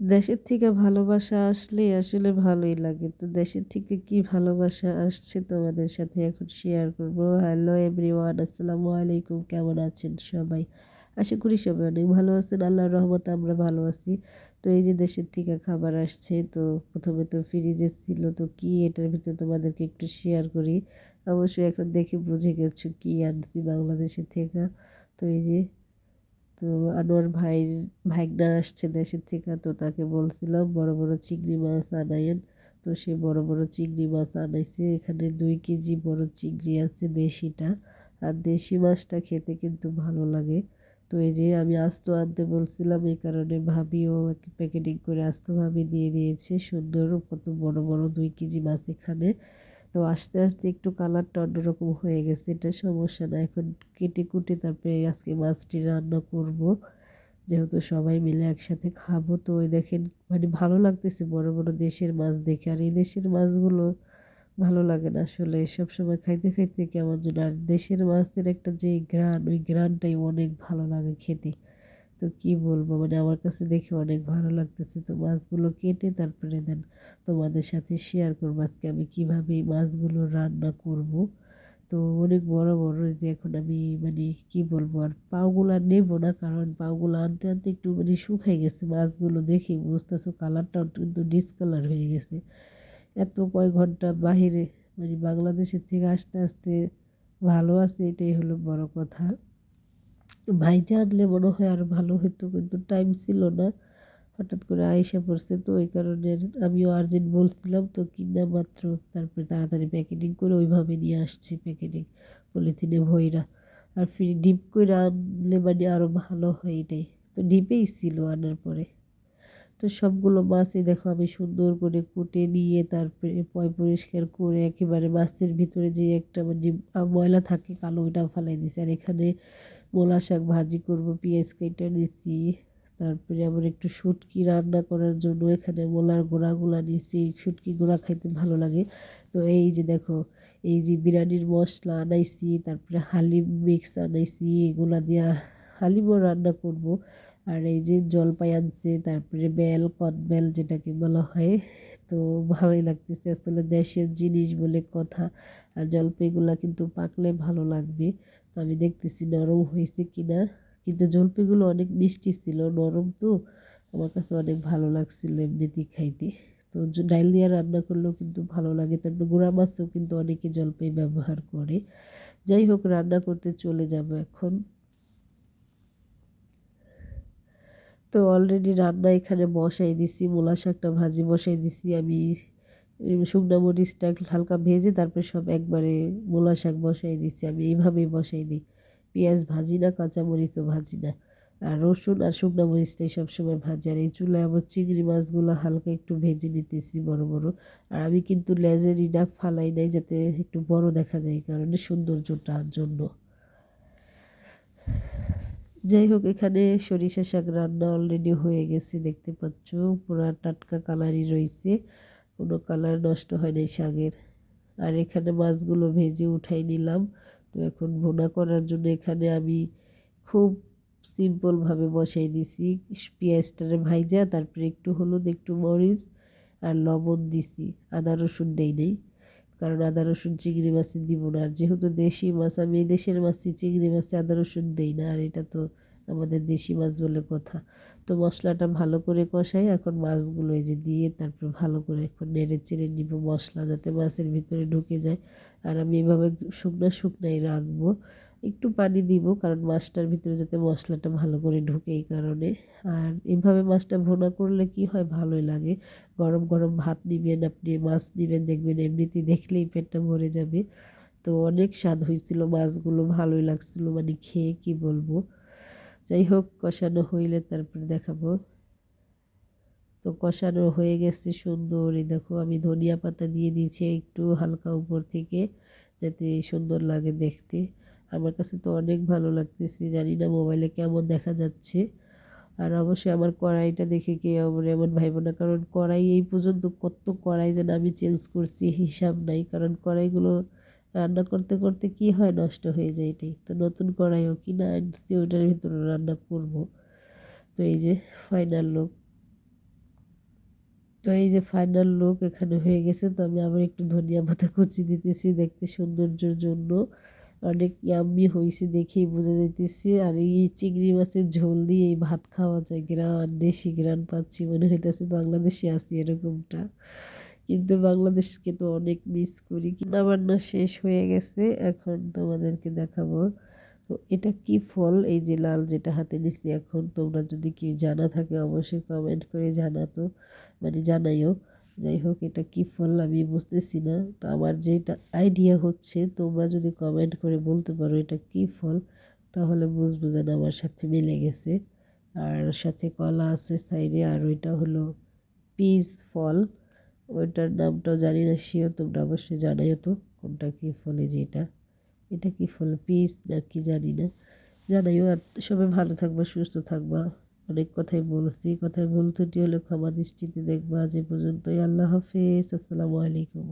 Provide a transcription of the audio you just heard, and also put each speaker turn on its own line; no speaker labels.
দেশের থেকে ভালোবাসা আসলে আসলে ভালোই লাগে। তো দেশের থেকে কি ভালোবাসা আসছে তোমাদের সাথে এখন শেয়ার করব। হ্যালো এভরিওয়ান আসসালামু আলাইকুম, কেমন আছেন সবাই? আশা করি সবাই অনেক ভালো আছেন, আল্লাহর রহমতে আমরা ভালো আছি। তো এই যে দেশের থেকে খাবার আসছে, তো প্রথমে তো ফ্রিজে ছিল, তো কি এটার ভিতরে তোমাদেরকে একটু শেয়ার করি? অবশ্যই এখন দেখে বুঝে গেছো কি আনছি বাংলাদেশের থেকে। তো এই যে তো আনোয়ার ভাইয়ের ভাইগনা আসছে দেশের থেকে, তো তাকে বলছিলাম, বড় বড় চিংড়ি মাছ আনাইন তো সে বড় বড় চিংড়ি মাছ আনাইছে, এখানে দুই কেজি বড় চিংড়ি আছে দেশিটা। আর দেশি মাছটা খেতে কিন্তু ভালো লাগে। তো এই যে আমি আস্ত আনতে বলছিলাম, এই কারণে ভাবিও প্যাকেটিং করে আস্ত ভাবি দিয়ে দিয়েছে, সুন্দর, কত বড় বড় দুই কেজি মাছ এখানে। তো আস্তে আস্তে একটু কালারটা অন্যরকম হয়ে গেছে। এটা সমস্যা না। এখন কেটে কুটে তারপরে আজকে মাছটি রান্না করব। যেহেতু সবাই মিলে একসাথে খাব, তো ওই দেখেন মানে ভালো লাগতেছে বড় বড় দেশের মাছ দেখে। আর এই দেশের মাছগুলো ভালো লাগে না আসলে। সব সময় খাইতে খাইতে কেমন যেন। আর দেশের মাছের একটা যে গ্রান ওই গ্রানটাই অনেক ভালো লাগে খেতে। তো কি বলব? মানে আমার কাছে দেখে অনেক ভালো লাগতেছে। তো মাছগুলো কেটে তারপরে দেন তোমাদের সাথে শেয়ার করব আজকে আমি কীভাবে এই মাছগুলো রান্না করব। তো অনেক বড় বড় যে এখন আমি মানে কি বলব? আর পাওগুলো আর নেব না, কারণ পাওগুলো আনতে আনতে একটু মানে শুকাই গেছে। মাছগুলো দেখি বুঝতেছো কালারটাও কিন্তু ডিসকালার হয়ে গেছে। এত কয় ঘণ্টা বাহিরে মানে বাংলাদেশের থেকে আসতে আসতে ভালো আছে, এটাই হলো বড় কথা। ভাইজা আনলে মনে হয় আর ভালো হতো কিন্তু টাইম ছিল না। হঠাৎ করে আইসা পড়ছে তো ওই কারণে আমিও আর্জেন্ট বলছিলাম তো কিনা মাত্র? তারপরে তাড়াতাড়ি প্যাকেটিং করে ওইভাবে নিয়ে আসছি প্যাকেটিং পলিথিনে ভইরা। আর ফিরে ডিপ করে আনলে মানে আরও ভালো হয় এটাই। তো ডিপেই ছিল আনার পরে। তো সবগুলো মাছই দেখো আমি সুন্দর করে কুটে নিয়ে তারপরে পয় পরিষ্কার করে একেবারে মাছের ভিতরে যে একটা মানে ময়লা থাকে কালো ওইটা ফালাই দিছি আর এখানে মোলা শাক ভাজি করব, পেঁয়াজ কেটে নিচ্ছি তারপরে আবার একটু শুটকি রান্না করার জন্য এখানে মোলার গোড়াগুলা নিচ্ছি শুটকি গোড়া খাইতে ভালো লাগে। তো এই যে দেখো, এই যে বিরিয়ানির মশলা আনাইছি, তারপরে হালিম মিক্স আনাইছি, এগুলা দিয়া হালিমও রান্না করব। আর এই যে জলপাই আনছে, তারপরে বেল কদবেল যেটাকে বলা হয়, তো ভালোই লাগতেছে। আসলে দেশের জিনিস বলে কথা, আর জলপাইগুলা কিন্তু পাকলে ভালো লাগবে। তো আমি দেখতেছি নরম হয়েছে কিনা। কিন্তু জলপাইগুলো অনেক মিষ্টি ছিল, নরম তো। আমার কাছে অনেক ভালো লাগছিল এমনিতেই খাইতে। তো ডাইল দিয়ে রান্না করলেও কিন্তু ভালো লাগে। তারপর গুঁড়া মাছও কিন্তু অনেকে জলপাই ব্যবহার করে। যাই হোক, রান্না করতে চলে যাব এখন। তো অলরেডি রান্না এখানে বসাই দিছি, মূলা শাকটা ভাজি বসাই দিছি, আমি শুকনো মরিচটা হালকা ভেজে তারপরে সব একবারে মূলা শাক বসাই দিছি, আমি এইভাবেই বসাই দিই। পেঁয়াজ ভাজি না কাঁচা মরিচও ভাজি না। আর রসুন আর শুকনো মরিচটাই সবসময় ভাজি। আর এই চুলায় আবার চিংড়ি মাছগুলো হালকা একটু ভেজে নিতেছি বড় বড়। আর আমি কিন্তু লেজের ইডা ফালাই নাই যাতে একটু বড় দেখা যায় কারণে সৌন্দর্যটার জন্য। যাই হোক, এখানে সরিষা শাক রান্না অলরেডি হয়ে গেছে, দেখতে পাচ্ছ। পুরো টাটকা কালারই রয়েছে, কোনো কালার নষ্ট হয় নাই শাকের। আর এখানে মাছগুলো ভেজে উঠাই নিলাম। তো এখন ভোনা করার জন্য এখানে আমি খুব সিম্পলভাবে বসাই দিছি। পেঁয়াজটারে ভাইজা, তারপরে একটু হলুদ, একটু মরিচ আর লবণ দিছি। আদা, রসুন দেই নেই। কারণ আদা, রসুন, চিংড়ি মাছে দিব না। আর যেহেতু দেশি মাছ, আমি এই দেশের মাছে চিংড়ি মাছে আদা, রসুন দিই না। আর এটা তো আমাদের দেশি মাছ বলে কথা। তো মশলাটা ভালো করে কষাই, এখন মাছগুলো এই যে দিয়ে তারপর ভালো করে এখন নেড়ে চেড়ে নিব মশলা যাতে মাছের ভিতরে ঢুকে যায়। আর আমি এভাবে শুকনো শুকনাই রাখব। একটু পানি দিব, কারণ মাছটার ভিতরে যাতে মশলাটা ভালো করে ঢুকে এই কারণে। আর এভাবে মাছটা ভোনা করলে কি হয়? ভালোই লাগে। গরম গরম ভাত নিবেন আপনি, মাছ নিবেন, দেখবেন এমনিতেই দেখলেই পেটটা ভরে যাবে। তো অনেক স্বাদ হয়েছিল মাছগুলো, ভালোই লাগছিল। মানে খেয়ে কি বলব? যাই হোক, কষানো হইলে তারপরে দেখাবো। তো কষানো হয়ে গেছে সুন্দর। এই দেখো, আমি ধনিয়া পাতা দিয়ে দিয়েছি একটু হালকা উপর থেকে, যাতে সুন্দর লাগে দেখতে। আমার কাছে তো অনেক ভালো লাগতেছে, জানি না মোবাইলে কেমন দেখা যাচ্ছে। আর অবশ্যই আমার কড়াইটা দেখে কে আমার এমন ভাইব না, কারণ কড়াই এই পর্যন্ত কত কড়াই যেন আমি চেঞ্জ করছি, হিসাব নাই। কারণ কড়াইগুলো রান্না করতে করতে কি হয়, নষ্ট হয়ে যায় এটাই। তো নতুন কড়াইও কিনা আনছি, ওটার ভিতরে রান্না করব। তো এই যে ফাইনাল লোক তো এই যে ফাইনাল লুক এখানে হয়ে গেছে, তো আমি আবার একটু ধনিয়া পাতা কুচি দিতেছি দেখতে সৌন্দর্যের জন্য। অনেক ইয়াম্মি হয়েছে দেখেই বোঝা যাইতেছে। আর এই চিংড়ি মাছের ঝোল দিয়ে এই ভাত খাওয়া যায়, গ্রান, দেশি গ্রান পাচ্ছি মনে হইতেছে বাংলাদেশে আছি এরকমটা। কিন্তু বাংলাদেশকে তো অনেক মিস করি। কিনা বান্না শেষ হয়ে গেছে, এখন তোমাদেরকে দেখাবো। তো এটা কি ফল? এই যে লাল যেটা হাতে নিচ্ছি এখন, তোমরা যদি কেউ জানা থাকে অবশ্যই কমেন্ট করে জানাতো মানে জানাইও। যাই হোক, এটা কি ফল আমি বুঝতেছি না। তো আমার যেটা আইডিয়া হচ্ছে, তোমরা যদি কমেন্ট করে বলতে পারো এটা কি ফল, তাহলে বুঝব যেন আমার সাথে মিলে গেছে। আর সাথে কলা আছে সাইডে আর ওইটা হলো পিস ফল। ওইটার নামটাও জানি না শিওর তোমরা অবশ্যই জানাইও তো কোনটা কী ফলে যেটা এটা কি ফল, পিস না কি জানি না। জানাইও, আর সবাই ভালো থাকবা, সুস্থ থাকবা। অনেক কথাই বলছি কথায় ভুল ত্রুটি হলে ক্ষমা দৃষ্টিতে দেখবা। যে পর্যন্তই। আল্লাহ হাফিজ। আসসালামু আলাইকুম।